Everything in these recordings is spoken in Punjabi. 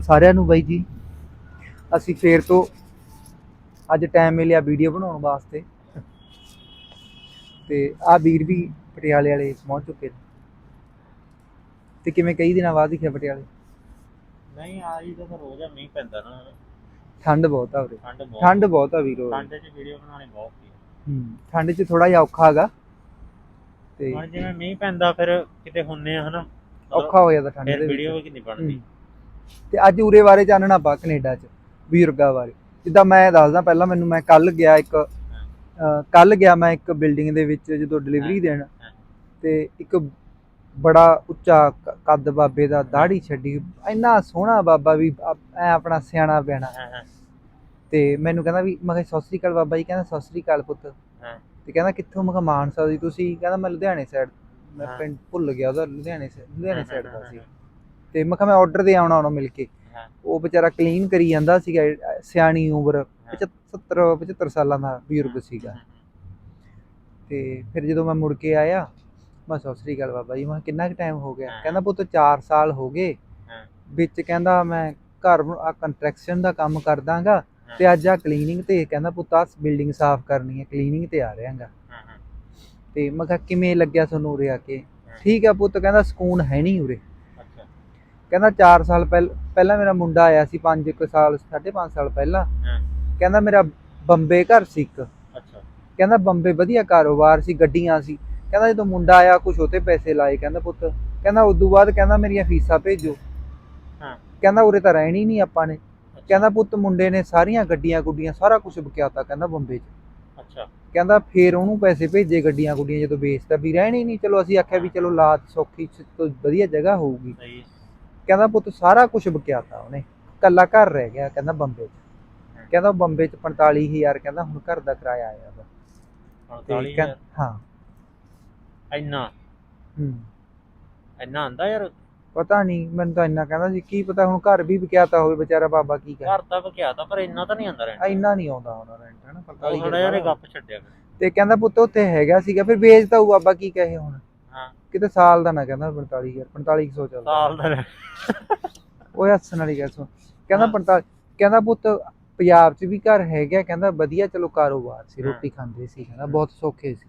ਸਾਰਿਆਂ ਨੂੰ ਬਾਈ ਜੀ। ਅਸੀਂ ਫੇਰ ਤੋਂ ਅੱਜ ਟਾਈਮ ਮਿਲਿਆ ਵੀਡੀਓ ਬਣਾਉਣ ਵਾਸਤੇ। ਤੇ ਆ ਵੀਰ ਵੀ ਪਟਿਆਲੇ ਵਾਲੇ ਪਹੁੰਚ ਚੁੱਕੇ ਨੇ। ਤੇ ਕਿਵੇਂ ਕਈ ਦਿਨਾਂ ਬਾਅਦ ਦਿਖਿਆ ਪਟਿਆਲੇ? ਨਹੀਂ ਆ ਜੀ ਤਾਂ ਰੋਜ਼ ਮੀਂਹ ਪੈਂਦਾ ਨਾ। ਠੰਡ ਬਹੁਤ ਆ ਉਰੇ। ਠੰਡ ਬਹੁਤ ਠੰਡ ਬਹੁਤ ਆ ਵੀਰੋ ਠੰਡ 'ਚ ਵੀਡੀਓ ਬਣਾਉਣੀ ਬਹੁਤ ਹੈ ਠੰਡ 'ਚ ਥੋੜਾ ਜਿਹਾ ਔਖਾ ਹੈਗਾ। ਤੇ ਹੁਣ ਜਿਵੇਂ ਮੀਂਹ ਪੈਂਦਾ ਫਿਰ ਕਿਤੇ ਹੁੰਨੇ ਆ ਹਨਾ? ਔਖਾ ਹੋ ਜਾਂਦਾ ਠੰਡ ਦੇ ਵੀਡੀਓ ਵਿੱਚ। ਵੀ ਨਹੀਂ ਬਣਦੀ। ਤੇ ਅੱਜ ਉਰੇ ਬਾਰੇ ਜਾਣਨਾ ਪਾ ਕੈਨੇਡਾ 'ਚ ਬਜ਼ੁਰਗਾਂ ਬਾਰੇ। ਜਿੱਦਾਂ ਮੈਂ ਦੱਸਦਾ ਪਹਿਲਾਂ ਮੈਨੂੰ ਮੈਂ ਕੱਲ ਗਿਆ ਇੱਕ ਕੱਲ ਗਿਆ ਮੈਂ ਇੱਕ ਬਿਲਡਿੰਗ ਦੇ ਵਿੱਚ ਜਦੋਂ ਡਿਲੀਵਰੀ ਦੇਣ। ਤੇ ਇੱਕ ਬੜਾ ਉੱਚਾ ਕੱਦ ਬਾਬੇ ਦਾ ਦਾੜੀ ਛੱਡੀ। ਇੰਨਾ ਸੋਹਣਾ ਬਾਬਾ ਵੀ ਐ ਆਪਣਾ ਸਿਆਣਾ ਬਿਆਣਾ ਤੇ ਮੈਨੂੰ ਕਹਿੰਦਾ ਵੀ ਮੈਂ ਕਿਹਾ ਸਤਿ ਸ੍ਰੀ ਅਕਾਲ ਬਾਬਾ ਜੀ ਕਹਿੰਦਾ ਸਤਿ ਸ੍ਰੀ ਅਕਾਲ ਪੁੱਤ। ਤੇ ਕਹਿੰਦਾ ਕਿੱਥੋਂ? ਮੈਂ ਕਿਹਾ ਮਾਨਸਾ ਦੀ। ਤੁਸੀਂ ਕਹਿੰਦਾ ਮੈਂ ਲੁਧਿਆਣੇ ਸਾਈਡ ਮੈਂ। ਪਿੰਡ ਭੁੱਲ ਗਿਆ ਉਹਦਾ ਲੁਧਿਆਣੇ ਲੁਧਿਆਣੇ ਸਾਈਡ ਦਾ ਸੀ। ਤੇ ਮੈਂ ਕਿਹਾ ਮੈਂ ਆਰਡਰ ਦੇ ਆਉਣਾ ਉਹਨੂੰ ਮਿਲ ਕੇ। ਉਹ ਵਿਚਾਰਾ ਕਲੀਨ ਕਰੀ ਜਾਂਦਾ ਸੀਗਾ ਸਿਆਣੀ ਉਮਰ 75 75 ਸਾਲਾਂ ਦਾ ਬਜ਼ੁਰਗ ਸੀਗਾ। ਤੇ ਫਿਰ ਜਦੋਂ ਮੈਂ ਮੁੜ ਕੇ ਆਇਆ ਮੈਂ ਸਤਿ ਸ੍ਰੀ ਅਕਾਲ ਬਾਬਾ ਜੀ ਮੈਂ ਕਿੰਨਾ ਕੁ ਟਾਈਮ ਹੋ ਗਿਆ। ਕਹਿੰਦਾ ਪੁੱਤ 4 ਸਾਲ ਹੋ ਗਏ। ਵਿੱਚ ਕਹਿੰਦਾ ਮੈਂ ਘਰ ਆ ਕੰਸਟਰਕਸ਼ਨ ਦਾ ਕੰਮ ਕਰਦਾਗਾ ਤੇ ਅੱਜ ਆ ਕਲੀਨਿੰਗ ਤੇ ਕਹਿੰਦਾ ਪੁੱਤ ਆ ਬਿਲਡਿੰਗ ਸਾਫ਼ ਕਰਨੀ ਹੈ ਕਲੀਨਿੰਗ ਤੇ ਆ ਰਿਹਾਗਾ। ਤੇ ਮੈਂ ਕਿਹਾ ਕਿਵੇਂ ਲੱਗਿਆ ਤੁਹਾਨੂੰ ਉਰੇ ਆ ਕੇ। ਠੀਕ ਆ ਪੁੱਤ ਕਹਿੰਦਾ ਸਕੂਨ ਹੈ ਨਹੀਂ ਉਰੇ। ਕਹਿੰਦਾ 4 ਸਾਲ ਪਹਿਲ ਪਹਿਲਾਂ ਮੇਰਾ ਮੁੰਡਾ ਆਇਆ ਸੀ 5 ਕੁ ਸਾਲ 5.5 ਸਾਲ ਪਹਿਲਾਂ। ਕਹਿੰਦਾ ਮੇਰਾ ਬੰਬੇ ਘਰ ਸੀ ਇੱਕ। ਅੱਛਾ। ਕਹਿੰਦਾ ਬੰਬੇ ਵਧੀਆ ਕਾਰੋਬਾਰ ਸੀ ਗੱਡੀਆਂ ਸੀ। ਕਹਿੰਦਾ ਜਦੋਂ ਮੁੰਡਾ ਆਇਆ ਕੁਛ ਉਤੇ ਪੈਸੇ ਲਾਏ ਕਹਿੰਦਾ ਪੁੱਤ। ਕਹਿੰਦਾ ਉਦੋਂ ਬਾਅਦ ਕਹਿੰਦਾ ਮੇਰੀਆਂ ਫੀਸਾਂ ਭੇਜੋ। ਹਾਂ। ਕਹਿੰਦਾ ਉਰੇ ਤਾਂ ਰਹਿਣੀ ਨਹੀਂ ਆਪਾਂ ਨੇ। ਕਹਿੰਦਾ ਪੁੱਤ ਮੁੰਡੇ ਨੇ ਸਾਰੀਆਂ ਗੱਡੀਆਂ ਗੁੱਡੀਆਂ ਸਾਰਾ ਕੁਝ ਬਕਿਆਤਾ ਕਹਿੰਦਾ ਬੰਬੇ 'ਚ। ਅੱਛਾ। ਕਹਿੰਦਾ ਫੇਰ ਉਹਨੂੰ ਪੈਸੇ ਭੇਜੇ ਗੱਡੀਆਂ ਗੁੱਡੀਆਂ ਜਦੋਂ ਵੇਚਤਾ ਵੀ ਰਹਿਣੀ ਨਹੀਂ। ਚਲੋ ਅਸੀਂ ਆਖਿਆ ਵੀ ਚਲੋ ਲਾਤ ਸੌਖੀ ਤੋਂ ਵਧੀਆ ਜਗ੍ਹਾ ਹੋਊਗੀ। ਸਹੀ। ਕਹਿੰਦਾ ਪੁੱਤ ਸਾਰਾ ਕੁਝ ਬਕਿਆਤਾ ਉਹਨੇ। ਕੱਲਾ ਘਰ ਰਹਿ ਗਿਆ ਕਹਿੰਦਾ ਬੰਬੇ 'ਚ। ਕਹਿੰਦਾ ਬੰਬੇ 'ਚ 45000 ਕਹਿੰਦਾ ਹੁਣ ਘਰ ਦਾ ਕਿਰਾਇਆ ਆਇਆ ਵਾ। ਤੇ 45 ਕਹਿੰ- ਹਾਂ। ਇੰਨਾ? ਹੂੰ। ਇੰਨਾ ਆਂਦਾ ਯਾਰ? ਪਤਾ ਨਹੀਂ ਮੈਨੂੰ ਤਾਂ ਇੰਨਾ ਕਹਿੰਦਾ ਸੀ ਕੀ ਪਤਾ ਹੁਣ ਘਰ ਵੀ ਵਿਕਿਆਤਾ ਹੋਵੇ ਵਿਚਾਰਾ ਬਾਬਾ ਕੀ ਕਰੇ ਘਰ ਤਾਂ ਬਕਿਆ ਤਾਂ ਪਰ ਇੰਨਾ ਤਾਂ ਨਹੀਂ ਆਂਦਾ ਰਹਿਣਾ ਇੰਨਾ ਨਹੀਂ ਆਉਂਦਾ ਉਹਨਾਂ ਰੈਂਟ ਹਨਾ ਉਹ 45 ਥੋੜਾ ਯਾਰ ਗੱਪ ਛੱਡਿਆ। ਤੇ ਕਹਿੰਦਾ ਪੁੱਤ ਉੱਥੇ ਹੈਗਾ ਸੀਗਾ ਫਿਰ ਵੇਚਦਾ ਉਹ ਬਾਬਾ ਕੀ ਕਹੇ ਹੁਣ? ਹਾਂ ਕਿਤੇ ਸਾਲ ਦਾ ਨਾ ਕਹਿੰਦਾ 45000 4500 ਚੱਲਦਾ। ਸਾਲ ਦਾ ਉਹ ਹੱਸਣ ਵਾਲੀ ਗੱਲ ਸੁਣ। ਕਹਿੰਦਾ 45 ਕਹਿੰਦਾ ਪੁੱਤ ਪੰਜਾਬ 'ਚ ਵੀ ਘਰ ਹੈਗਾ ਕਹਿੰਦਾ ਵਧੀਆ ਚਲੋ ਕਾਰੋਬਾਰ ਸੀ। ਰੋਟੀ ਖਾਂਦੇ ਸੀ ਕਹਿੰਦਾ ਬਹੁਤ ਸੌਖੇ ਸੀ।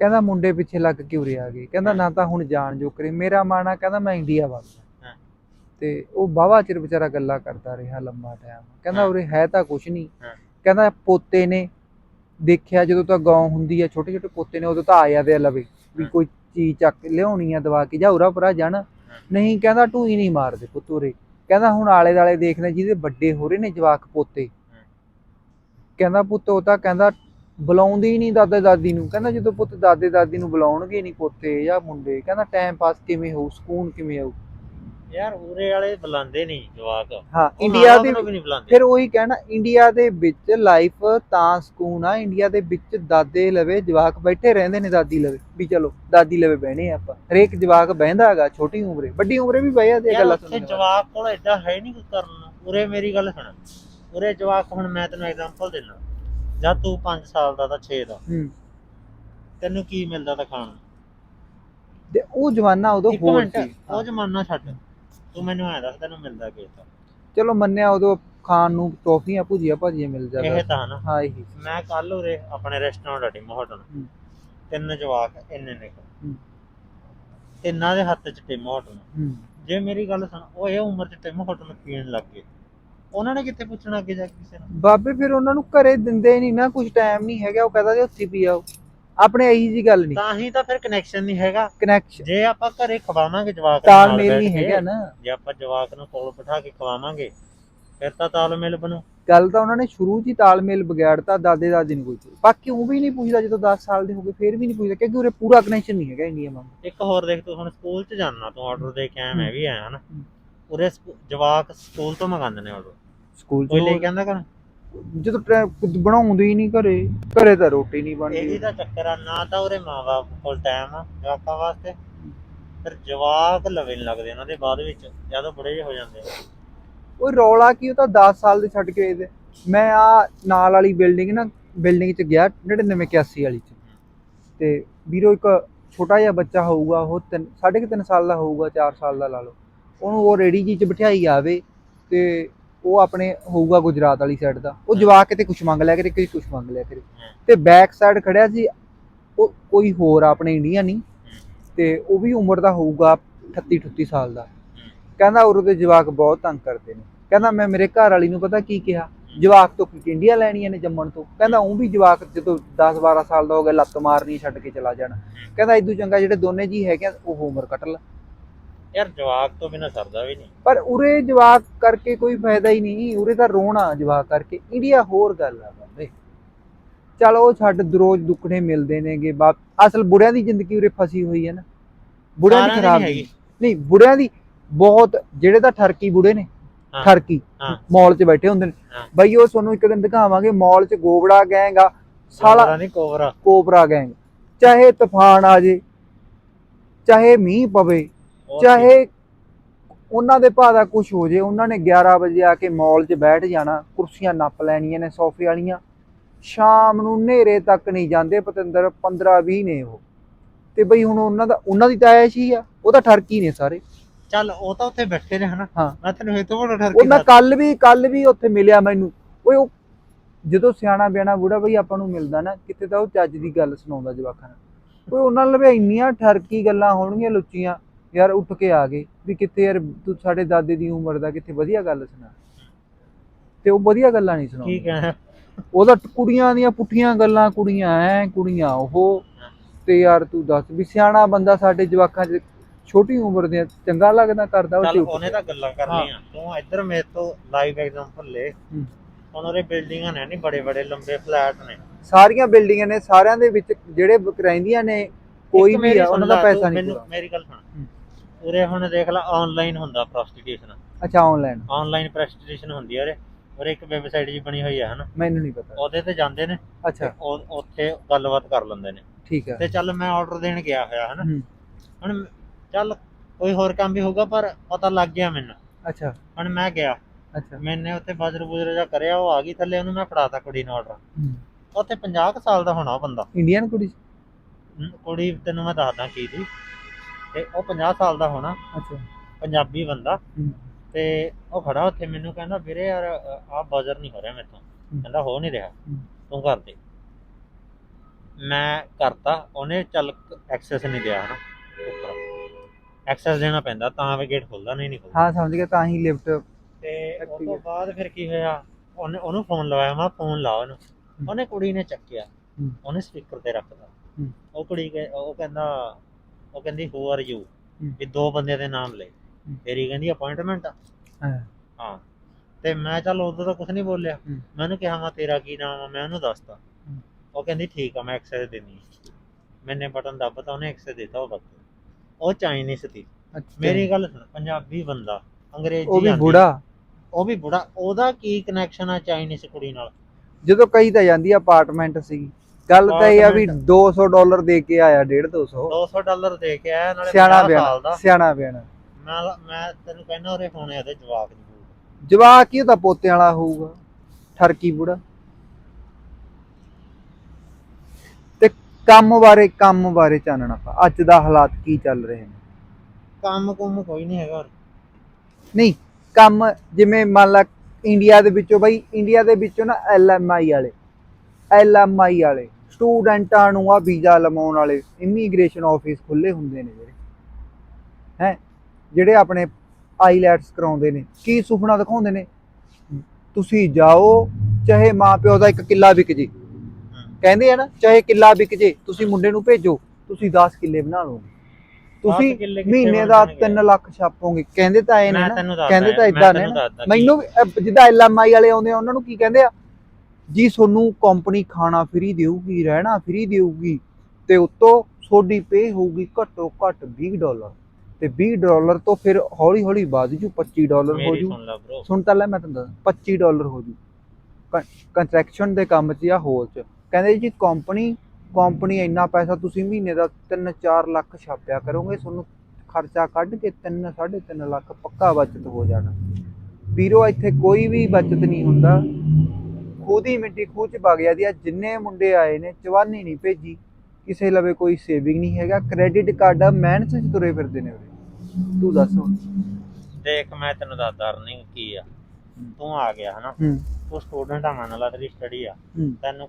ਕਹਿੰਦਾ ਮੁੰਡੇ ਪਿੱਛੇ ਲੱਗ ਕੇ ਉਰੇ ਆ ਗਏ। ਕਹਿੰਦਾ ਨਾ ਤਾਂ ਹੁਣ ਜਾਣ ਜੋ ਕਰੇ। ਮੇਰਾ ਮਾਣਾ ਕਹਿੰਦਾ ਮੈਂ ਇੰਡੀਆ ਹਾਂ। ਤੇ ਉਹ ਬਾਵਾ ਚਿਰ ਵਿਚਾਰਾ ਗੱਲਾਂ ਕਰਦਾ ਰਿਹਾ ਲੰਮਾ ਟਾਈਮ ਕਹਿੰਦਾ। ਉਰੇ ਹੈ ਤਾਂ ਕੁਛ ਨਹੀਂ। ਕਹਿੰਦਾ ਪੋਤੇ ਨੇ ਦੇਖਿਆ ਜਦੋਂ ਤਾਂ ਗਾਉ ਹੁੰਦੀ ਆ ਛੋਟੇ ਛੋਟੇ ਪੋਤੇ ਨੇ ਉਦੋਂ ਤਾਂ ਆਇਆ ਦੇ ਲਵੇ ਵੀ। ਕੋਈ ਚੀਜ਼ ਚੱਕ ਲਿਆਉਣੀ ਆ ਦਵਾ ਕੇ ਜਾਂ ਉਰਾ ਪਰਾ ਜਾਣ। ਨਹੀਂ ਕਹਿੰਦਾ ਢੂਈ ਨਹੀਂ ਮਾਰਦੇ ਪੁੱਤ ਉਰੇ। ਕਹਿੰਦਾ ਹੁਣ ਆਲੇ ਦਾਲੇ ਦੇਖਦੇ ਜਿਹਦੇ ਵੱਡੇ ਹੋ ਰਹੇ ਨੇ ਜਵਾਕ ਪੋਤੇ। ਕਹਿੰਦਾ ਪੁੱਤ ਉਹ ਤਾਂ ਕਹਿੰਦਾ ਬੁਲਾਉਂਦੀ ਹੀ ਨਹੀਂ ਦਾਦਾ ਦਾਦੀ ਨੂੰ। ਕਹਿੰਦਾ ਜਦੋਂ ਪੁੱਤ ਦਾਦੇ ਦਾਦੀ ਨੂੰ ਬੁਲਾਉਣਗੇ ਨਹੀਂ ਪੋਤੇ ਜਾਂ ਮੁੰਡੇ ਕਹਿੰਦਾ ਟਾਈਮ ਪਾਸ ਕਿਵੇਂ ਹੋਊ ਸਕੂਨ ਕਿਵੇਂ ਆਊ? ਯਾਰ ਉਰੇ ਵਾਲੇ ਬੁਲਾਉਂਦੇ ਨਹੀਂ ਜਵਾਕ। ਹਾਂ ਇੰਡੀਆ ਦੇ ਵੀ ਨਹੀਂ ਬੁਲਾਉਂਦੇ। ਫਿਰ ਉਹੀ ਕਹਿਣਾ ਇੰਡੀਆ ਦੇ ਵਿੱਚ ਲਾਈਫ ਤਾਂ ਸਕੂਨ ਆ ਇੰਡੀਆ ਦੇ ਵਿੱਚ ਦਾਦੇ ਲਵੇ ਜਵਾਕ ਬੈਠੇ ਰਹਿੰਦੇ ਨੇ ਦਾਦੀ ਲਵੇ। ਵੀ ਚਲੋ ਦਾਦੀ ਲਵੇ ਬਹਿਣੇ ਆਪਾਂ। ਹਰੇਕ ਜਵਾਕ ਬਹਿੰਦਾ ਹੈਗਾ ਛੋਟੀ ਉਮਰੇ। ਵੱਡੀ ਉਮਰੇ ਵੀ ਬਹਿ ਜਾਂਦੇ ਆ ਯਾਰ ਗੱਲਾਂ ਸੁਣਨ ਜਵਾਕ ਕੋਲ ਐਡਾ ਹੈ ਨਹੀਂ ਕੁਝ ਕਰਨ ਉਰੇ ਮੇਰੀ ਗੱਲ ਸੁਣ। ਉਰੇ ਜਵਾਕ ਹੁਣ ਮੈਂ ਤੈਨੂੰ ਐਗਜ਼ਾਮਪਲ ਦਿੰਦਾ। ਜਦ ਤੂੰ 5 ਸਾਲ ਦਾ ਤਾਂ 6 ਦਾ। ਹੂੰ। ਤੈਨੂੰ ਕੀ ਮਿਲਦਾ ਤਾਂ ਖਾਣ? ਤੇ ਉਹ ਜਵਾਨਾ ਉਦੋਂ ਹੋਰ ਸੀ। ਉਹ ਜ਼ਮਾਨਾ ਛੱਡ। ਤੂੰ ਮੈਨੂੰ ਐ ਦੱਸ ਤੈਨੂੰ ਮਿਲਦਾ ਕੀ ਤਾਂ? ਚਲੋ ਮੰਨਿਆ ਉਦੋਂ ਖਾਣ ਨੂੰ ਟੋਫੀਆਂ ਭੁਜੀਆਂ ਭਾਜੀਆਂ ਮਿਲ ਜਾਂਦਾ ਇਹ ਤਾਂ ਨਾ। ਹਾਂ ਇਹੀ। ਮੈਂ ਕੱਲ ਉਰੇ ਆਪਣੇ ਰੈਸਟੋਰੈਂਟ ਅਡੀ ਹੋਟਲ ਹੂੰ। ਤਿੰਨ ਜਵਾਕ ਇੰਨੇ ਨੇ। ਹੂੰ। ਤਿੰਨਾਂ ਦੇ ਹੱਥ 'ਚ ਟਿਮ ਹੋਟਲ ਹੂੰ। ਜੇ ਮੇਰੀ ਗੱਲ ਸੁਣ ਉਹ ਇਹ ਉਮਰ 'ਚ ਟਿਮ ਹੋਟਲ ਪੀਣ ਲੱਗ ਗਏ। ਉਹਨਾਂ ਨੇ ਕਿੱਥੇ ਪੁੱਛਣਾ ਅੱਗੇ ਜਾ ਕੇ ਕਿਸੇ ਨੂੰ? ਬਾਬੇ ਫਿਰ ਉਹਨਾਂ ਨੂੰ ਘਰੇ ਦਿੰਦੇ ਨਹੀਂ ਨਾ ਕੁਝ ਟਾਈਮ ਨਹੀਂ ਹੈਗਾ ਉਹ ਕਹਿੰਦਾ ਜੀ ਉੱਥੇ ਪੀ ਆਓ ਆਪਣੇ ਇਹੀ ਜੀ ਗੱਲ ਨਹੀਂ। ਤਾਂ ਹੀ ਤਾਂ ਫਿਰ ਕਨੈਕਸ਼ਨ ਨਹੀਂ ਹੈਗਾ। ਕਨੈਕਸ਼ਨ ਜੇ ਆਪਾਂ ਘਰੇ ਖਵਾਵਾਂਗੇ ਜਵਾਕ ਨੂੰ ਨਾਲ ਤਾਲਮੇਲ ਨਹੀਂ ਹੈਗਾ ਨਾ। ਜੇ ਆਪਾਂ ਜਵਾਕ ਨੂੰ ਕੋਲ ਬਿਠਾ ਕੇ ਖਵਾਵਾਂਗੇ ਫਿਰ ਤਾਂ ਤਾਲਮੇਲ ਬਣੂ। ਗੱਲ ਤਾਂ ਉਹਨਾਂ ਨੇ ਸ਼ੁਰੂ 'ਚ ਹੀ ਤਾਲਮੇਲ ਵਿਗਾੜਤਾ ਦਾਦੇ ਦਾਦੀ ਨੂੰ ਕੋਈ ਬਾਕੀ ਉਹ ਵੀ ਨਹੀਂ ਪੁੱਛਦਾ ਜਦੋਂ 10 ਸਾਲ ਦੇ ਹੋ ਗਏ ਫਿਰ ਵੀ ਨਹੀਂ ਪੁੱਛਦਾ ਕਿਉਂਕਿ ਉਰੇ ਪੂਰਾ ਕਨੈਕਸ਼ਨ ਨਹੀਂ ਹੈਗਾ ਇੰਡੀਆ ਵਾਂਗ। ਇੱਕ ਹੋਰ ਦੇਖ ਤੂੰ ਹੁਣ ਸਕੂਲ 'ਚ ਜਾਣਾ ਤੂੰ ਆਰਡਰ ਦੇ ਕੇ ਆਇਆ ਮੈਂ ਵੀ ਆਇਆ ਹਨਾ। ਉਰੇ ਜਵਾਕ ਸਕੂਲ ਤੋਂ ਮੰਗਾਉਂਦੇ ਨੇ ਆਰਡਰ ਸਕੂਲ ਕੋਈ ਲੈ ਕੇ ਆਂਦਾ ਕਰ ਜਦੋਂ ਕੁਝ ਬਣਾਉਂਦੇ ਹੀ ਨਹੀਂ ਘਰੇ ਘਰੇ ਤਾਂ ਰੋਟੀ ਨਹੀਂ ਇਹੀ ਬਣਦੀ ਤਾਂ ਚੱਕਰ ਆ ਨਾ ਤਾਂ ਉਰੇ ਮਾਂ-ਬਾਪ ਕੋਲ ਟਾਈਮ ਆ ਜਵਾਕਾਂ ਵਾਸਤੇ। ਫਿਰ ਜਵਾਕ ਲਵੇ ਨੀ ਲੱਗਦੇ ਉਹਨਾਂ ਦੇ ਬਾਅਦ ਵਿੱਚ ਜਦੋਂ ਬੜੇ ਜਿਹੇ ਹੋ ਜਾਂਦੇ ਆ। ਉਹ ਰੌਲਾ ਕੀ ਉਹ ਤਾਂ 10 ਸਾਲ ਦੇ ਛੱਡ ਕੇ ਇਹਦੇ ਮੈਂ ਆ ਨਾਲ ਵਾਲੀ ਬਿਲਡਿੰਗ ਨਾ ਬਿਲਡਿੰਗ 'ਚ ਗਿਆ 9981 ਵਾਲੀ 'ਚ। ਤੇ ਵੀਰੋ ਇੱਕ ਛੋਟਾ ਜਿਹਾ ਬੱਚਾ ਹੋਊਗਾ ਉਹ ਤਿੰਨ ਸਾਢੇ ਕੁ ਤਿੰਨ ਸਾਲ ਦਾ ਹੋਊਗਾ 4 ਸਾਲ ਦਾ ਲਾ ਲਓ। ਉਹਨੂੰ ਉਹ ਰੇੜੀ ਜੀ 'ਚ ਬਿਠਾਈ ਆਵੇ ਤੇ ਉਹ ਆਪਣੇ ਹੋਊਗਾ ਗੁਜਰਾਤ ਵਾਲੀ ਸਾਈਡ ਦਾ। ਉਹ ਜਵਾਕ ਕਿਤੇ ਕੁਛ ਮੰਗ ਲਿਆ ਕਰੇ ਕਿਤੇ ਕੁਛ ਮੰਗ ਲਿਆ ਕਰੇ। ਤੇ ਬੈਕ ਸਾਈਡ ਖੜਿਆ ਸੀ ਉਹ ਕੋਈ ਹੋਰ ਆਪਣੇ ਇੰਡੀਆ ਨਹੀਂ ਤੇ ਉਹ ਵੀ ਉਮਰ ਦਾ ਹੋਊਗਾ 38 38 ਸਾਲ ਦਾ। ਕਹਿੰਦਾ ਉਰੇ ਦੇ ਜਵਾਕ ਬਹੁਤ ਤੰਗ ਕਰਦੇ ਨੇ। ਕਹਿੰਦਾ ਮੈਂ ਮੇਰੇ ਘਰ ਵਾਲੀ ਨੂੰ ਪਤਾ ਕੀ ਕਿਹਾ? ਜਵਾਕ ਤੋਂ ਇੰਡੀਆ ਲੈਣੀਆਂ ਨੇ ਜੰਮਣ ਤੋਂ? ਕਹਿੰਦਾ ਉਹ ਵੀ ਜਵਾਕ ਜਦੋਂ 10 12 ਸਾਲ ਦਾ ਹੋ ਗਿਆ ਲੱਤ ਮਾਰਨੀ ਛੱਡ ਕੇ ਚਲਾ ਜਾਣਾ। ਕਹਿੰਦਾ ਇਦੋਂ ਚੰਗਾ ਜਿਹੜੇ ਦੋਨੇ ਜੀ ਹੈਗੇ ਆ, ਉਹ ਉਮਰ ਕੱਟ ਲੈ। ਯਾਰ ਜਵਾਕ ਤੋਂ ਬਿਨਾ ਸਰਦਾ ਵੀ ਨਹੀਂ। ਪਰ ਉਰੇ ਜਵਾਕ ਕਰਕੇ ਕੋਈ ਫਾਇਦਾ ਹੀ ਨਹੀਂ ਉਰੇ ਤਾਂ ਰੋਣਾ ਜਵਾਕ ਕਰਕੇ। ਇੰਡੀਆ ਹੋਰ ਗੱਲ ਆ ਬੰਦੇ। ਚਲ ਉਹ ਛੱਡ ਰੋਜ਼ ਦੁੱਖੜੇ ਮਿਲਦੇ ਨੇਗੇ ਬਾਪ। ਅਸਲ ਬੁੜਿਆਂ ਦੀ ਜ਼ਿੰਦਗੀ ਉਰੇ ਫਸੀ ਹੋਈ ਹੈ ਨਾ। ਬੁੜਿਆਂ ਦੀ ਖਰਾਬ। ਨਹੀਂ ਬੁੜਿਆਂ ਦੀ ਬਹੁਤ ਜਿਹੜੇ ਤਾਂ ਠਰਕੀ ਬੁੜੇ ਨੇ। ਠਰਕੀ। ਮਾਲ 'ਚ ਬੈਠੇ ਹੁੰਦੇ ਨੇ। ਬਈ ਉਹ ਤੁਹਾਨੂੰ ਇੱਕ ਦਿਨ ਦਿਖਾਵਾਂਗੇ ਮਾਲ 'ਚ ਗੋਬੜਾ ਗੈਂਗ ਆ ਸਾਲਾ ਨਹੀਂ ਕੋਬਰਾ। Cobra gang. ਚਾਹੇ ਤੂਫਾਨ ਆ ਜੇ ਚਾਹੇ ਮੀਂਹ ਪਵੇ ਚਾਹੇ ਉਹਨਾਂ ਦੇ ਭਾਅ ਦਾ ਕੁਝ ਹੋ ਜੇ ਉਹਨਾਂ ਨੇ 11 ਵਜੇ ਆ ਕੇ ਮਾਲ 'ਚ ਬੈਠ ਜਾਣਾ ਕੁਰਸੀਆਂ ਨੱਪ ਲੈਣੀਆਂ ਨੇ ਸੋਫੇ ਵਾਲੀਆਂ। ਸ਼ਾਮ ਨੂੰ ਹਨੇਰੇ ਤੱਕ ਨਹੀਂ ਜਾਂਦੇ ਪਤੰਦਰ 15 20 ਨੇ ਉਹ। ਤੇ ਬਈ ਹੁਣ ਉਹਨਾਂ ਦਾ ਉਹਨਾਂ ਦੀ ਤਾਂ ਐਸ਼ ਹੀ ਆ ਉਹ ਤਾਂ ਠਰਕੀ ਨੇ ਸਾਰੇ। ਚੱਲ ਉਹ ਤਾਂ ਉੱਥੇ ਬੈਠੇ ਨੇ ਹਨਾ। ਹਾਂ। ਮੈਂ ਤੈਨੂੰ ਇਹ ਤੋਂ ਬੜਾ ਠਰ ਉਹ ਮੈਂ ਕੱਲ ਵੀ ਕੱਲ ਵੀ ਉੱਥੇ ਮਿਲਿਆ ਮੈਨੂੰ। ਓਏ ਉਹ ਜਦੋਂ ਸਿਆਣਾ ਬਿਆਣਾ ਬੁੜਾ ਬਈ ਆਪਾਂ ਨੂੰ ਮਿਲਦਾ ਨਾ ਕਿਤੇ ਤਾਂ ਉਹ ਚੱਜ ਦੀ ਗੱਲ ਸੁਣਾਉਂਦਾ ਜਵਾਕਾਂ ਨੂੰ ਓਏ ਉਹਨਾਂ ਨਾਲ ਵੀ ਇੰਨੀਆਂ ਠਰਕੀ ਗੱਲਾਂ ਹੋਣਗੀਆਂ ਲੁੱਚੀਆਂ। ਯਾਰ ਉੱਠ ਕੇ ਆ ਗਏ ਵੀ ਕਿਤੇ ਯਾਰ ਤੂੰ ਸਾਡੇ ਦਾਦੇ ਦੀ ਉਮਰ ਦਾ ਕਿਤੇ ਵਧੀਆ ਗੱਲ ਸੁਣਾ। ਤੇ ਉਹ ਵਧੀਆ ਗੱਲਾਂ ਨਹੀਂ ਕੀ ਸੁਣਾਉਂਦੇ ਕਹਿਣਾ? ਉਹਦਾ ਟ- ਕੁੜੀਆਂ ਦੀਆਂ ਪੁੱਠੀਆਂ ਗੱਲਾਂ ਕੁੜੀਆਂ ਐ ਕੁੜੀਆਂ ਉਹ। ਤੇ ਯਾਰ ਤੂੰ ਦੱਸ ਵੀ ਸਿਆਣਾ ਬੰਦਾ ਸਾਡੇ ਜਵਾਕਾਂ 'ਚ ਛੋਟੀ ਉਮਰ ਦੇ ਚੰਗਾ ਲੱਗਦਾ ਕਰਦਾ ਉਹ ਉੱਠ ਉਹਨੇ ਤਾਂ ਗੱਲਾਂ ਕਰਨੀਆਂ। ਤੂੰ ਇੱਧਰ ਮੇਰੇ ਤੋਂ ਲਾਈਵ ਐਗਜ਼ਾਮਪਲ ਲੈ ਹੂੰ। ਹੁਣ ਉਹਦੇ ਬਿਲਡਿੰਗਾਂ ਨੇ ਨਹੀਂ ਬੜੇ ਬੜੇ ਲੰਬੇ ਫਲੈਟ ਨੇ। ਸਾਰੀਆਂ ਬਿਲਡਿੰਗਾਂ ਨੇ ਸਾਰਿਆਂ ਦੇ ਵਿੱਚ ਜਿਹੜੇ ਰਹਿੰਦੀਆਂ ਨੇ ਕੋਈ ਵੀ ਆ ਉਹਨਾਂ ਦਾ ਪੈਸਾ ਨਹੀਂ ਮੈਨੂੰ ਮੇਰੀ ਗੱਲ ਹੂੰ। ਸੁਣ ਉਰੇ ਹੁਣ ਦੇਖ ਲੈ ਆਨਲਾਈਨ ਹੁੰਦਾ ਪ੍ਰੋਸਟੀਟਿਊਸ਼ਨ ਅੱਛਾ ਆਨਲਾਈਨ ਆਨਲਾਈਨ ਪ੍ਰੋਸਟੀਟਿਊਸ਼ਨ ਹੁੰਦੀ ਹੈ ਉਰੇ। ਉਰੇ ਇੱਕ ਵੈਬਸਾਈਟ ਜੀ ਬਣੀ ਹੋਈ ਹੈ ਹਨਾ? ਮੈਨੂੰ ਨਹੀਂ ਪਤਾ। ਉਹਦੇ ਤੇ ਜਾਂਦੇ ਨੇ ਅੱਛਾ। ਉਹ- ਉੱਥੇ ਗੱਲਬਾਤ ਕਰ ਲੈਂਦੇ ਨੇ। ਠੀਕ ਹੈ ਤੇ ਚੱਲ ਮੈਂ ਆਰਡਰ ਦੇਣ ਗਿਆ ਹੋਇਆ ਹਨਾ? ਹੂੰ, ਹੁਣ ਚੱਲ ਕੋਈ ਹੋਰ ਕੰਮ ਵੀ ਹੋਊਗਾ ਪਰ ਪਤਾ ਲੱਗ ਗਿਆ ਮੈਨੂੰ। ਅੱਛਾ। ਹੁਣ ਮੈਂ ਗਿਆ। ਅੱਛਾ। ਮੈਨੇ ਉੱਥੇ ਬਾਜਰ ਬੁਜਰ ਜਾ ਕਰਿਆ ਉਹ ਆ ਗਈ ਥੱਲੇ ਉਹਨੂੰ ਮੈਂ ਫੜਾਤਾ ਕੁੜੀ ਨੂੰ ਆਰਡਰ ਹੂੰ। ਉੱਥੇ 50 ਕੁ ਸਾਲ ਦਾ ਹੋਣਾ ਉਹ ਬੰਦਾ। ਇੰਡੀਅਨ ਕੁੜੀ? ਹਮ, ਕੁੜੀ ਤੈਨੂੰ ਮੈਂ ਦੱਸਦਾ ਕੀ ਦੀ ਤੇ ਉਹ 50 ਸਾਲ ਦਾ ਹੋਣਾ। ਅੱਛਾ। ਪੰਜਾਬੀ ਬੰਦਾ। ਤੇ ਉਹ ਖੜਾ ਉੱਥੇ ਮੈਨੂੰ ਕਹਿੰਦਾ ਵੀਰੇ ਯਾਰ ਆਹ ਬਾਜ਼ਰ ਨਹੀਂ ਹੋ ਰਿਹਾ ਤੋਂ ਕਹਿੰਦਾ ਹੋ ਨਹੀਂ ਰਿਹਾ। ਤੂੰ ਕਰ ਦੇ। ਮੈਂ ਕਰਤਾ। ਉਹਨੇ ਚੱਲ ਐਕਸੈਸ ਨਹੀਂ ਦਿਆ ਹਨਾ। ਉੱਪਰ। ਐਕਸੈਸ ਦੇਣਾ ਪੈਂਦਾ ਤਾਂ ਵੀ ਗੇਟ ਖੁੱਲਦਾ ਨਹੀਂ ਨਹੀਂ ਖੁੱਲਦਾ। ਹਾਂ ਸਮਝ ਗਿਆ ਤਾਂ ਹੀ ਲਿਫਟ ਤੇ ਉਸ ਤੋਂ। ਬਾਅਦ ਫਿਰ ਕੀ ਹੋਇਆ? ਉਹਨੇ ਉਹਨੂੰ ਫੋਨ ਲਵਾਇਆ। ਮੈਂ ਫੋਨ ਲਾ ਉਹਨੂੰ ਉਹਨੇ ਕੁੜੀ ਨੇ ਚੱਕਿਆ। ਉਹਨੇ ਸਪੀਕਰ ਤੇ ਰੱਖਦਾ। ਉਹ ਕੁੜੀ ਉਹ ਕਹਿੰਦਾ ਉਹ ਕਹਿੰਦੀ ਹੂ ਆਰ ਯੂ। ਵੀ ਦੋ ਬੰਦਿਆਂ ਦੇ ਨਾਮ ਲੈ। ਤੇਰੀ ਕਹਿੰਦੀ ਅਪਾਇੰਟਮੈਂਟ ਆ। ਹਾਂ। ਹਾਂ। ਤੇ ਮੈਂ ਚੱਲ ਉਦੋਂ ਤਾਂ ਕੁਝ ਨਹੀਂ ਬੋਲਿਆ। ਹੂੰ। ਮੈਂ ਉਹਨੂੰ ਕਿਹਾ ਮੈਂ ਤੇਰਾ ਕੀ ਨਾਮ ਆ? ਮੈਂ ਉਹਨੂੰ ਦੱਸਤਾ। ਉਹ ਕਹਿੰਦੀ ਠੀਕ ਆ ਮੈਂ ਐਕਸੈਸ ਦੇਣੀ ਮੈਨੇ ਬਟਨ ਦੱਬਤਾ ਉਹਨੇ ਐਕਸੈਸ ਦਿੱਤਾ ਉਹ ਵਕਤ ਉਹ ਚਾਈਨੀਸ ਸੀ। ਅੱਛਾ। ਮੇਰੀ ਗੱਲ ਸੁਣ ਪੰਜਾਬੀ ਬੰਦਾ ਅੰਗਰੇਜ਼ੀ ਉਹ ਵੀ ਆਉਂਦੀ, ਬੁੜਾ। ਉਹ ਵੀ ਬੁੜਾ। ਉਹਦਾ ਕੀ ਕਨੈਕਸ਼ਨ ਆ ਚਾਈਨੀਸ ਕੁੜੀ ਨਾਲ? ਜਦੋਂ ਕਈ ਤਾਂ ਜਾਂਦੀ ਅਪਾਰਟਮੈਂਟ ਸੀ। ਗੱਲ ਤਾਂ ਇਹ ਆ ਵੀ 200 ਡਾਲਰ ਦੇ ਕੇ ਆਇਆ 1.5 200 200 ਡਾਲਰ ਦੇ ਕੇ ਆਇਆ ਨਾਲੇ ਸਿਆਣਾ 50 ਸਾਲ ਦਾ। ਬਿਆਣਾ ਸਿਆਣਾ ਬਿਆਣਾ। ਮੈਂ ਮੈਂ ਤੈਨੂੰ ਕਹਿੰਦਾ ਉਹਦੇ ਹੋਣੇ ਉਹਦੇ ਜਵਾਕ ਜਬੂਕ ਜਵਾਕ ਹੀ ਉਹ ਤਾਂ ਪੋਤਿਆਂ ਵਾਲਾ ਹੋਊਗਾ ਠਰਕੀ ਬੁੜਾ। ਤੇ ਕੰਮ ਬਾਰੇ ਕੰਮ ਬਾਰੇ ਚਾਨਣਾ ਪਾ ਅੱਜ ਦਾ ਹਾਲਾਤ ਕੀ ਚੱਲ ਰਹੇ ਨੇ? ਕੰਮ ਕੁੰਮ ਕੋਈ ਨਹੀਂ ਹੈਗਾ। ਨਹੀਂ ਕੰਮ ਜਿਵੇਂ ਮੰਨ ਲਾ ਇੰਡੀਆ ਦੇ ਵਿੱਚੋਂ ਬਈ ਇੰਡੀਆ ਦੇ ਵਿੱਚੋਂ ਨਾ ਐਲਐਮਆਈ ਵਾਲੇ। ਐਲਐਮਆਈ ਵਾਲੇ। ਸਟੂਡੈਂਟਾਂ ਨੂੰ ਆ ਵੀਜ਼ਾ ਲਵਾਉਣ ਵਾਲੇ ਇਮੀਗ੍ਰੇਸ਼ਨ ਆਫਿਸ ਖੁੱਲੇ ਹੁੰਦੇ ਨੇ ਜਿਹੜੇ। ਹੈ? ਜਿਹੜੇ ਆਪਣੇ ਆਈਲੈਟਸ ਕਰਾਉਂਦੇ ਨੇ। ਕੀ ਸੁਪਨਾ ਦਿਖਾਉਂਦੇ ਨੇ? ਤੁਸੀਂ ਜਾਓ ਚਾਹੇ ਮਾਂ ਪਿਓ ਦਾ ਇੱਕ ਕਿੱਲਾ ਵਿਕ ਜੇ। ਕਹਿੰਦੇ ਆ ਨਾ ਚਾਹੇ ਕਿੱਲਾ ਵਿਕ ਜੇ ਤੁਸੀਂ ਮੁੰਡੇ ਨੂੰ ਭੇਜੋ ਤੁਸੀਂ 10 ਕਿੱਲੇ ਬਣਾ ਲਓਗੇ। ਤੁਸੀਂ ਮਹੀਨੇ ਦਾ ਬਣਨਗੇ? 3 ਲੱਖ ਛਾਪੋਗੇ ਕਹਿੰਦੇ ਤਾਂ ਇਹ ਨੇ ਕਹਿੰਦੇ ਤਾਂ ਇਦਾਂ ਨੇ ਮੈਨੂੰ ਜਿੱਦਾਂ ਐਲਐਮਆਈ ਵਾਲੇ ਆਉਂਦੇ ਆ ਉਹਨਾਂ ਨੂੰ ਕੀ ਕਹਿੰਦੇ ਆ? ਜੀ ਤੁਹਾਨੂੰ ਕੰਪਨੀ ਖਾਣਾ ਫ੍ਰੀ ਦੇਊਗੀ ਰਹਿਣਾ ਫ੍ਰੀ ਦੇਊਗੀ ਤੇ ਉਤੋਂ ਤੁਹਾਡੀ ਪੇ ਹੋਊਗੀ ਘੱਟੋ ਘੱਟ 20 ਡਾਲਰ ਤੇ 20 ਡਾਲਰ ਤੋਂ ਫਿਰ ਹੌਲੀ ਹੌਲੀ ਵੱਧ ਜੂ 25 ਡਾਲਰ ਹੋ ਜੂ। ਸੁਣ ਤਾਂ ਲੈ ਮੈਂ ਤੁਹਾਨੂੰ ਦੱਸਾਂ 25 ਡਾਲਰ ਹੋ ਜੂ। ਕੰਸਟਰਕਸ਼ਨ ਦੇ ਕੰਮ 'ਚ ਜਾਂ ਹੋਰ 'ਚ। ਕਹਿੰਦੇ ਜੀ ਕੰਪਨੀ ਕੰਪਨੀ ਇੰਨਾ ਪੈਸਾ ਤੁਸੀਂ ਮਹੀਨੇ ਦਾ 3-4 ਲੱਖ ਛਾਪਿਆ ਕਰੋਗੇ ਤੁਹਾਨੂੰ ਖਰਚਾ ਕੱਢ ਕੇ 3-3.5 ਲੱਖ ਪੱਕਾ ਬਚਤ ਹੋ ਜਾਣਾ। ਵੀਰੋ ਇੱਥੇ ਕੋਈ ਵੀ ਬਚਤ ਨਹੀਂ ਹੁੰਦਾ। ਖੁਦ ਹੀ ਮਿੱਟੀ ਖੂਹ 'ਚ ਵਗ ਜਾਂਦੀ ਆ ਜਿੰਨੇ ਮੁੰਡੇ ਆਏ ਨੇ ਚਵਾਨੀ ਨਹੀਂ ਭੇਜੀ ਕਿਸੇ ਲਵੇ ਕੋਈ ਸੇਵਿੰਗ ਨਹੀਂ ਹੈਗਾ ਕ੍ਰੈਡਿਟ ਕਾਰਡ ਆ ਮਿਹਨਤ 'ਚ ਤੁਰੇ ਫਿਰਦੇ ਨੇ ਤੂੰ ਦੱਸ ਹੁਣ। ਦੇਖ ਮੈਂ ਤੈਨੂੰ ਦੱਸਦਾ ਅਰਨਿੰਗ ਕੀ ਆ। ਤੂੰ ਆ ਗਿਆ ਹਨਾ? ਹੂੰ। ਤੂੰ ਸਟੂਡੈਂਟ ਆ ਮੰਨ ਲਾ ਤੇਰੀ ਸਟੱਡੀ ਆ। ਹੂੰ। ਤੈਨੂੰ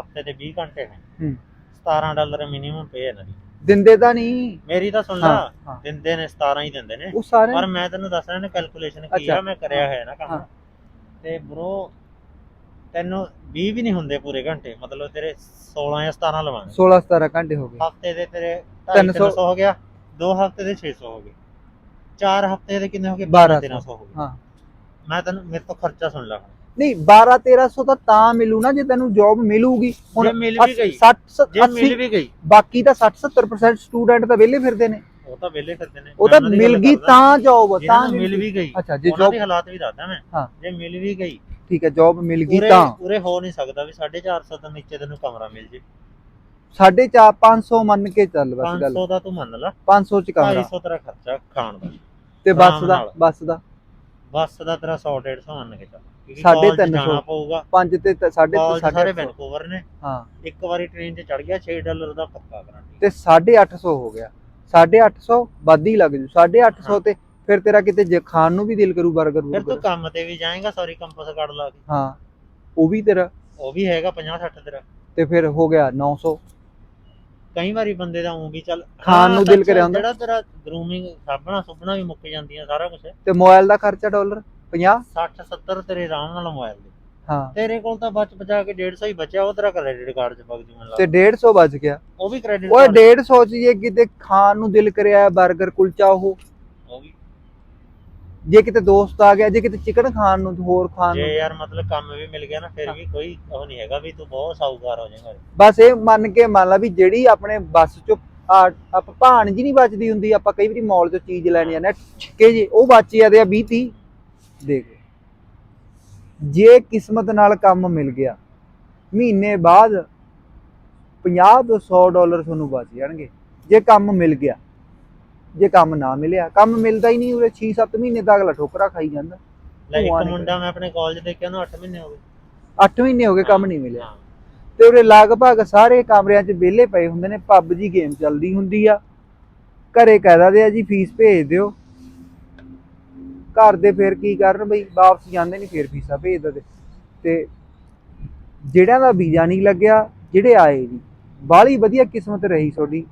ਹਫ਼ਤੇ ਦੇ 20 ਘੰਟੇ ਨੇ। ਹੂੰ। 17 ਡਾਲਰ ਮਿਨੀਮਮ ਪੇ ਇਹਨਾਂ ਦੀ ਦਿੰਦੇ ਤਾਂ ਨਹੀਂ। ਮੇਰੀ ਤਾਂ ਸੁਣ ਲਾ ਹਾਂ ਹਾਂ। ਦਿੰਦੇ ਨੇ 17 ਹੀ ਦਿੰਦੇ ਨੇ। ਪਰ ਮੈਂ ਤੈਨੂੰ ਦੱਸ ਰਿਹਾ ਨਾ ਕੈਲਕੂਲੇਸ਼ਨ ਕੀ। ਆ ਮੈਂ ਕਰਿਆ ਹੋਇਆ ਨਾ ਕੰਮ। ਹਾਂ। ਤੇ ਬ్రో ਤੈਨੂੰ 20 ਵੀ ਨਹੀਂ ਹੁੰਦੇ ਪੂਰੇ ਘੰਟੇ ਮਤਲਬ ਤੇਰੇ 16 ਜਾਂ 17 ਲਵਾਂਗੇ। 16 17 ਘੰਟੇ ਹੋ ਗਏ। ਹਫ਼ਤੇ ਦੇ ਤੇਰੇ ਤਿੰਨ 300 ਸੌ- ਹੋ ਗਿਆ ਦੋ ਹਫ਼ਤੇ ਦੇ 600 ਹੋ ਗਏ। ਚਾਰ ਹਫ਼ਤੇ ਦੇ ਕਿੰਨੇ ਹੋ ਗਏ? 1200 1300 ਹੋ ਗਏ। ਹਾਂ। ਮੈਂ ਤੈਨੂੰ ਮੇਰੇ ਤੋਂ ਖਰਚਾ ਸੁਣ ਲਾ ਨਹੀਂ 12 1300 ਤਾਂ ਤਾਂ ਮਿਲੂ ਨਾ ਜੇ ਤੈਨੂੰ ਜੌਬ ਮਿਲੂਗੀ। ਜੇ ਮਿਲ ਵੀ ਗਈ। 60 ਜੇ ਮਿਲ 80 ਵੀ ਗਈ। ਬਾਕੀ ਤਾਂ 60 70% ਸਟੂਡੈਂਟ ਤਾਂ ਵਿਹਲੇ ਫਿਰਦੇ ਨੇ। ਉਹ ਤਾਂ ਵਿਹਲੇ ਫਿਰਦੇ ਨੇ। ਉਹ ਤਾਂ ਮਿਲ ਗਈ। ਤਾਂ ਜੌਬ ਤਾਂ ਮਿਲ। ਵੀ ਗਈ ਅੱਛਾ ਜੇ ਜੌਬ ਦੇ ਹਾਲਾਤ ਵੀ ਦੱਸਦਾ ਮੈਂ। ਜੇ ਮਿਲ ਵੀ ਗਈ ਠੀਕ ਹੈ ਜੌਬ ਮਿਲ ਗਈ ਉਰੇ ਤਾਂ। ਉਰੇ ਹੋ ਨਹੀਂ ਸਕਦਾ ਵੀ 450 ਤੋਂ ਨੀਚੇ ਤੈਨੂੰ ਕਮਰਾ ਮਿਲ ਜੇ। 4.5 500 ਮੰਨ ਕੇ ਚੱਲ ਬਸ ਗੱਲ। 500 ਦਾ ਤੂੰ ਮੰਨ ਲਾ। 500 ਚ ਕਮਰਾ। 250 ਤੇਰਾ ਖਰਚਾ ਖਾਣ ਦਾ। ਤੇ ਬੱਸ ਆਰਾਮ ਦਾ ਨਾਲ। ਬੱਸ ਦਾ। ਬੱਸ ਦਾ ਤੇਰਾ 100 150 ਮੰਨ ਕੇ ਚੱਲ। ਕਿਉਂਕਿ ਸਾਢੇ college ਤਿੰਨ ਸੌ। ਜਾਣਾ ਪਊਗਾ। 5 ਤੇ ਤ- ਸਾਢੇ ਕਾਲਜ ਸਾਰੇ ਸਾਢੇ ਵੈਨਕੂਵਰ ਨੇ। ਹਾਂ। ਇੱਕ ਵਾਰੀ ਟ੍ਰੇਨ 'ਚ ਚੜ ਗਿਆ 6 ਡਾਲਰ ਦਾ ਪੱਕਾ ਗਰੰਟੀ ਤੇ 850 ਹੋ ਗਿਆ। 850 ਵੱਧ ਹੀ ਲੱਗ ਜੂ। 850 ਹਾਂ। ਤੇ ਫਿਰ ਤੇਰਾ ਕਿਤੇ ਜੇ ਖਾਣ ਨੂੰ ਵੀ ਦਿਲ ਕਰੂ 버ਗਰ ਫਿਰ ਤੂੰ ਕੰਮ ਤੇ ਵੀ ਜਾਏਗਾ ਸੌਰੀ ਕੰਪਸ ਕਾਰਡ ਲਾ ਕੇ। ਹਾਂ ਉਹ ਵੀ ਤੇਰਾ। ਉਹ ਵੀ ਹੈਗਾ 50 60 ਤੇਰਾ। ਤੇ ਫਿਰ ਹੋ ਗਿਆ 900 ਕਈ ਵਾਰੀ ਬੰਦੇ ਦਾ ਉਂ ਵੀ ਚੱਲ ਖਾਣ ਨੂੰ ਦਿਲ ਕਰਿਆ ਹੁੰਦਾ। ਜਿਹੜਾ ਤੇਰਾ ਗਰੂਮਿੰਗ ਸਾਬਣਾ ਸੁਬਣਾ ਵੀ ਮੁੱਕ ਜਾਂਦੀਆਂ ਸਾਰਾ ਕੁਝ ਤੇ ਮੋਬਾਈਲ ਦਾ ਖਰਚਾ ਡਾਲਰ? 50 60 70 ਤੇਰੇ ਆਰਾਮ ਨਾਲ ਮੋਬਾਈਲ ਦੇ। ਹਾਂ। ਤੇਰੇ ਕੋਲ ਤਾਂ ਬਚ ਬਚਾ ਕੇ 150 ਹੀ ਬਚਿਆ ਉਹ ਤੇਰਾ ਕ੍ਰੈਡਿਟ ਕਾਰਡ 'ਚ ਵਗ ਜੂ ਮੈਨੂੰ ਤੇ ਲੱਗਦਾ 150 ਬਚ ਗਿਆ। ਉਹ ਵੀ ਕ੍ਰੈਡਿਟ ਓਏ 150 ਚ। ਜੇ ਕਿਤੇ ਖਾਣ ਨੂੰ ਦਿਲ ਕਰਿਆ 버ਗਰ ਕੁਲਚਾ ਉਹ। ਜੇ ਕਿਤੇ ਦੋਸਤ ਆ ਗਿਆ ਜੇ ਕਿਤੇ ਚਿਕਨ ਖਾਣ ਨੂੰ ਹੋਰ ਖਾਣ ਜੇ ਨੂੰ। ਯਾਰ ਮਤਲਬ ਕੰਮ ਵੀ ਮਿਲ ਗਿਆ ਨਾ ਫਿਰ ਵੀ ਕੋਈ ਉਹ ਨਹੀਂ ਹੈਗਾ ਵੀ ਤੂੰ ਬਹੁਤ ਸਾਊਕਾਰ ਹੋ ਜਾਏਗਾ। ਬਸ ਇਹ ਮੰਨ ਕੇ ਮੰਨ ਲਾ ਵੀ ਜਿਹੜੀ ਆਪਣੇ ਬੱਸ ਚੋਂ ਆ ਆਪਾਂ ਭਾਣ ਜੀ ਨਹੀਂ ਬਚਦੀ ਹੁੰਦੀ ਆਪਾਂ ਕਈ ਵਾਰੀ ਮਾਲ ਚੋਂ ਚੀਜ਼ ਲੈਣੀ ਜਾਂਦੇ ਆ ਛਿੱਕੇ ਜੇ ਉਹ ਬਚ ਜਾਂਦੇ ਆ 20 30 ਦੇਖ ਜੇ ਕਿਸਮਤ ਨਾਲ ਕੰਮ ਮਿਲ ਗਿਆ ਮਹੀਨੇ ਬਾਅਦ 50 ਤੋਂ 100 ਡਾਲਰ ਤੁਹਾਨੂੰ ਬਚ ਜਾਣਗੇ। ਜੇ ਕੰਮ ਮਿਲ ਗਿਆ ਜੇ ਕੰਮ ਨਾ ਮਿਲਿਆ ਕੰਮ ਮਿਲਦਾ ਹੀ ਨਹੀਂ ਉਰੇ 6-7 ਮਹੀਨੇ ਤੱਕ ਅਗਲਾ ਠੋਕਰਾ ਖਾਈ ਜਾਂਦਾ। ਲੈ ਇੱਕ ਮੁੰਡਾ ਮੈਂ ਆਪਣੇ ਕਾਲਜ ਦੇਖਿਆ ਉਹਨੂੰ 8 ਮਹੀਨੇ ਹੋ ਗਏ। 8 ਮਹੀਨੇ ਹੋ ਗਏ ਕੰਮ ਨਹੀਂ ਮਿਲਿਆ। ਤੇ ਉਰੇ ਲਗਭਗ ਸਾਰੇ ਕਮਰਿਆਂ 'ਚ ਵਿਹਲੇ ਪਏ ਹੁੰਦੇ ਨੇ ਪੱਬ ਜੀ ਗੇਮ ਚੱਲਦੀ ਹੁੰਦੀ ਆ। ਘਰੇ ਕਹਿ ਦਿੰਦੇ ਆ ਜੀ ਫੀਸ ਭੇਜ ਦਿਓ। ਘਰ ਦੇ ਫਿਰ ਕੀ ਕਰਨ ਬਈ ਵਾਪਸ ਜਾਂਦੇ ਨਹੀਂ ਫਿਰ ਫੀਸਾਂ ਭੇਜ ਦਿੰਦੇ। ਤੇ ਜਿਹੜਿਆਂ ਦਾ ਵੀਜ਼ਾ ਨਹੀਂ ਲੱਗਿਆ ਜਿਹੜੇ ਆਏ ਜੀ ਬਾਹਲੀ ਵਧੀਆ ਕਿਸਮਤ ਰਹੀ ਤੁਹਾਡੀ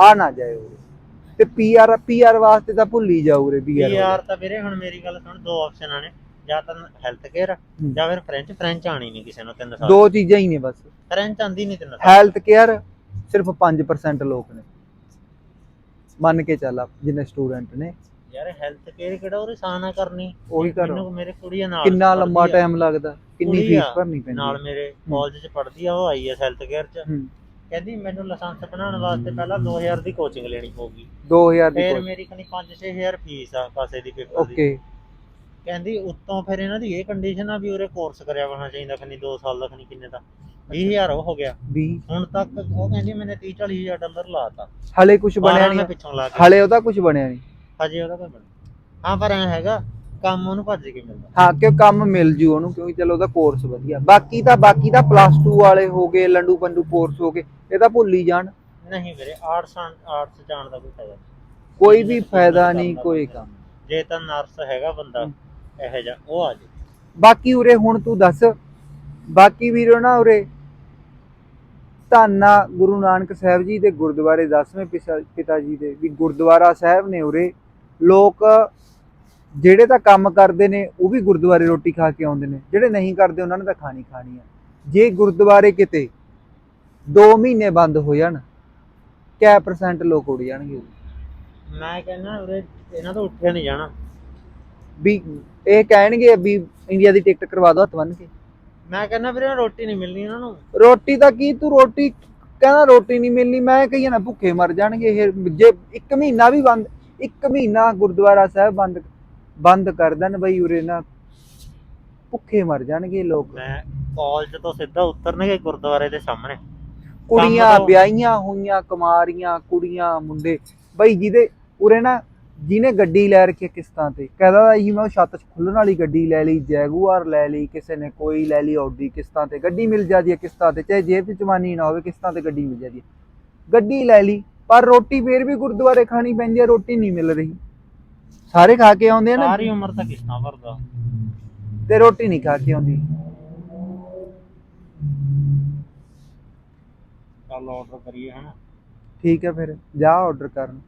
ਆ ਨਾ ਜਾਇਓ। ਤੇ ਪੀਆਰ ਪੀਆਰ ਵਾਸਤੇ ਤਾਂ ਭੁੱਲ ਹੀ ਜਾਓ ਉਰੇ ਪੀਆਰ ਯਾਰ ਤਾਂ ਵੀਰੇ ਹੁਣ ਮੇਰੀ ਗੱਲ ਸੁਣ ਦੋ ਆਪਸ਼ਨਾਂ ਨੇ। ਜਾਂ ਤਾਂ ਹੈਲਥ ਕੇਅਰ ਜਾਂ ਫਿਰ ਫ੍ਰੈਂਚ ਫ੍ਰੈਂਚ ਆਣੀ ਨਹੀਂ ਕਿਸੇ ਨੂੰ ਤਿੰਨ ਸਾਲ ਦੋ ਚੀਜ਼ਾਂ ਹੀ ਨੇ ਬਸ। ਫ੍ਰੈਂਚ ਆਂਦੀ ਨਹੀਂ ਤਿੰਨ ਸਾਲ ਹੈਲਥ ਕੇਅਰ ਸਿਰਫ 5% ਲੋਕ ਨੇ। ਮੰਨ ਕੇ ਚੱਲ ਆ ਜਿੰਨੇ ਸਟੂਡੈਂਟ ਨੇ। ਯਾਰ ਹੈਲਥ ਕੇਅਰ ਕਿਹੜਾ ਉਹ ਰਸਾਨਾ ਕਰਨੀ? ਉਹੀ ਕਰੋ। ਮੈਨੂੰ ਮੇਰੇ ਕੁੜੀਆਂ ਨਾਲ ਕਿੰਨਾ ਲੰਮਾ ਆ, ਟਾਈਮ ਲੱਗਦਾ ਕਿੰਨੀ ਕੁੜੀ ਫੀਸ ਆ, ਭਰਨੀ ਪੈਂਦੀ ਨਾਲ। ਮੇਰੇ ਕਾਲਜ 'ਚ ਪੜ੍ਹਦੀ ਆ ਉਹ ਆਈ ਐ ਹੈਲਥ ਕੇਅਰ 'ਚ। ਹੂੰ। ਕਹਿੰਦੀ ਮੈਨੂੰ ਲਾਇਸੈਂਸ ਬਣਾਉਣ ਵਾਸਤੇ ਪਹਿਲਾਂ 2000 ਦੀ ਕੋਚਿੰਗ ਲੈਣੀ ਪਊਗੀ। 2000 ਦੀ ਫਿਰ ਮੇਰੀ ਖਣੀ 5-6000 ਫੀਸ ਆ ਪਾਸੇ ਦੀ ਪੇਪਰ ਦੀ। ਓਕੇ। ਕਹਿੰਦੀ ਉੱਤੋਂ ਫਿਰ ਇਹਨਾਂ ਦੀ ਇਹ ਕੰਡੀਸ਼ਨ ਆ ਵੀ ਉਰੇ ਕੋਰਸ ਕਰਿਆ ਹੋਣਾ ਚਾਹੀਦਾ ਖਣੀ 2 ਸਾਲ ਦਾ ਖਣੀ ਕਿੰਨੇ ਦਾ। 20000 ਉਹ ਹੋ ਗਿਆ। 20 ਹੁਣ ਤੱਕ ਉਹ ਕਹਿੰਦੀ ਮੈਨੇ 30 40000 ਡਾਲਰ ਲਾਤਾ ਹਲੇ ਕੁਝ ਬਣਿਆ ਨਹੀਂ ਹਲੇ ਉਹਦਾ ਕੁਝ ਬਣਿਆ ਨਹੀਂ ਹਜੇ ਉਹਦਾ ਕੋਈ ਬਣਿਆ। ਹਾਂ ਪਰ ਐ ਹੈਗਾ ਕੰਮ ਉਹਨੂੰ ਭੱਜ ਕੇ ਮਿਲਦਾ। ਹਾਂ ਕਿਉਂ ਕੰਮ ਮਿਲ ਜੂ ਉਹਨੂੰ ਕਿਉਂਕਿ ਚਲੋ ਉਹਦਾ ਕੋਰਸ ਵਧੀਆ। ਬਾਕੀ ਤਾਂ ਬਾਕੀ ਤਾਂ ਪਲੱਸ 2 ਵਾਲੇ ਹੋ ਗਏ ਲੰਡੂ ਪੰਡੂ ਕੋਰਸ ਹੋ ਗਏ ਇਹ ਤਾਂ ਭੁੱਲ ਹੀ ਜਾਣ। ਨਹੀਂ ਵੀਰੇ ਆਰਟਸ ਆਰਟਸ ਜਾਣ ਦਾ ਕੋਈ ਫਾਇਦਾ ਨਹੀਂ। ਕੋਈ ਵੀ ਫਾਇਦਾ ਨਹੀਂ ਕੋਈ ਕੰਮ ਜੇ ਤਾਂ ਨਰਸ ਹੈਗਾ ਬੰਦਾ ਇਹੋ ਜਿਹਾ ਉਹ ਆ ਜੇ। ਬਾਕੀ ਉਰੇ ਹੁਣ ਤੂੰ ਦੱਸ ਬਾਕੀ ਵੀਰੋ ਨਾ ਉਰੇ ਧੰਨਾ ਗੁਰੂ ਨਾਨਕ ਸਾਹਿਬ ਜੀ ਦੇ ਗੁਰਦੁਆਰੇ ਦਸਵੇਂ ਪਿਤਾ ਪਿਤਾ ਜੀ ਦੇ ਵੀ ਗੁਰਦੁਆਰਾ ਸਾਹਿਬ ਨੇ ਉਰੇ। ਲੋਕ ਜਿਹੜੇ ਤਾਂ ਕੰਮ ਕਰਦੇ ਨੇ ਉਹ ਵੀ ਗੁਰਦੁਆਰੇ ਰੋਟੀ ਖਾ ਕੇ ਆਉਂਦੇ ਨੇ। ਜਿਹੜੇ ਨਹੀਂ ਕਰਦੇ ਉਹਨਾਂ ਨੇ ਤਾਂ ਖਾਣੀ ਖਾਣੀ ਆ। ਜੇ ਗੁਰਦੁਆਰੇ ਕਿਤੇ 2 ਮਹੀਨੇ ਬੰਦ ਹੋ ਜਾਣ ਕਿਆ ਪਰਸੈਂਟ ਲੋਕ ਉੜ ਜਾਣਗੇ? ਮੈਂ ਕਹਿੰਦਾ ਉਰੇ ਇਹਨਾਂ ਤੋਂ ਉੱਠਿਆ ਨਹੀਂ ਜਾਣਾ। ਵੀ ਇਹ ਕਹਿਣਗੇ ਵੀ ਇੰਡੀਆ ਦੀ ਟਿਕਟ ਕਰਵਾ ਦਿਓ ਹੱਥ ਬੰਨ ਕੇ। ਮੈਂ ਕਹਿੰਦਾ ਵੀਰੇ ਰੋਟੀ ਨਹੀਂ ਮਿਲਣੀ ਇਹਨਾਂ ਨੂੰ। ਰੋਟੀ ਤਾਂ ਕੀ ਤੂੰ ਰੋਟੀ ਕਹਿੰਦਾ ਰੋਟੀ ਨਹੀਂ ਮਿਲਣੀ ਮੈਂ ਕਹੀ ਨਾ ਭੁੱਖੇ ਮਰ ਜਾਣਗੇ ਇਹ। ਜੇ ਇੱਕ ਮਹੀਨਾ ਵੀ ਬੰਦ ਇੱਕ ਮਹੀਨਾ ਗੁਰਦੁਆਰਾ ਸਾਹਿਬ ਬੰਦ ਬੰਦ ਕਰ ਦੇਣ ਬਈ ਉਰੇ ਨਾ। ਭੁੱਖੇ ਮਰ ਜਾਣਗੇ ਲੋਕ। ਮੈਂ ਕਾਲਜ ਤੋਂ ਸਿੱਧਾ ਉਤਰਨਗੇ ਗੁਰਦੁਆਰੇ ਦੇ ਸਾਹਮਣੇ। ਕੁੜੀਆਂ ਵਿਆਹੀਆਂ ਹੋਈਆਂ ਕੁਮਾਰੀਆਂ ਕੁੜੀਆਂ ਮੁੰਡੇ। ਬਈ ਜਿਹਦੇ ਉਰੇ ਨਾ ਜਿਹਨੇ ਗੱਡੀ ਲੈ ਰੱਖੀ ਕਿਸ਼ਤਾਂ ਤੇ ਕਹਿੰਦਾ ਜੀ ਮੈਂ ਉਹ ਛੱਤ 'ਚ ਖੁੱਲਣ ਵਾਲੀ ਗੱਡੀ ਲੈ ਲਈ ਜੈਗੂਆਰ ਲੈ ਲਈ ਕਿਸੇ ਨੇ ਕੋਈ ਲੈ ਲਈ ਆਡੀ ਕਿਸ਼ਤਾਂ ਤੇ। ਗੱਡੀ ਮਿਲ ਜਾਂਦੀ ਹੈ ਕਿਸ਼ਤਾਂ ਤੇ ਚਾਹੇ ਜੇਬ 'ਚ ਜਮਾਨੀ ਨਾ ਹੋਵੇ ਕਿਸ਼ਤਾਂ ਤੇ ਗੱਡੀ ਮਿਲ ਜਾਂਦੀ ਹੈ ਗੱਡੀ ਲੈ ਲਈ ਪਰ ਰੋਟੀ ਫੇਰ ਵੀ ਗੁਰਦੁਆਰੇ ਖਾਣੀ ਪੈਂਦੀ ਹੈ ਰੋਟੀ ਨਹੀਂ ਮਿਲ ਰਹੀ। ਸਾਰੇ ਖਾ ਕੇ ਆਉਂਦੇ ਆ ਨਾ? ਸਾਰੀ ਉਮਰ ਤਾਂ ਕਿਸ਼ਤਾਂ ਭਰਦਾ। ਤੇ ਰੋਟੀ ਨਹੀਂ ਖਾ ਕੇ ਆਉਂਦੀ। ਚੱਲ ਆਰਡਰ ਕਰੀਏ ਹਨਾ। ਠੀਕ ਹੈ ਫਿਰ ਜਾ ਆਰਡਰ ਕਰਨ।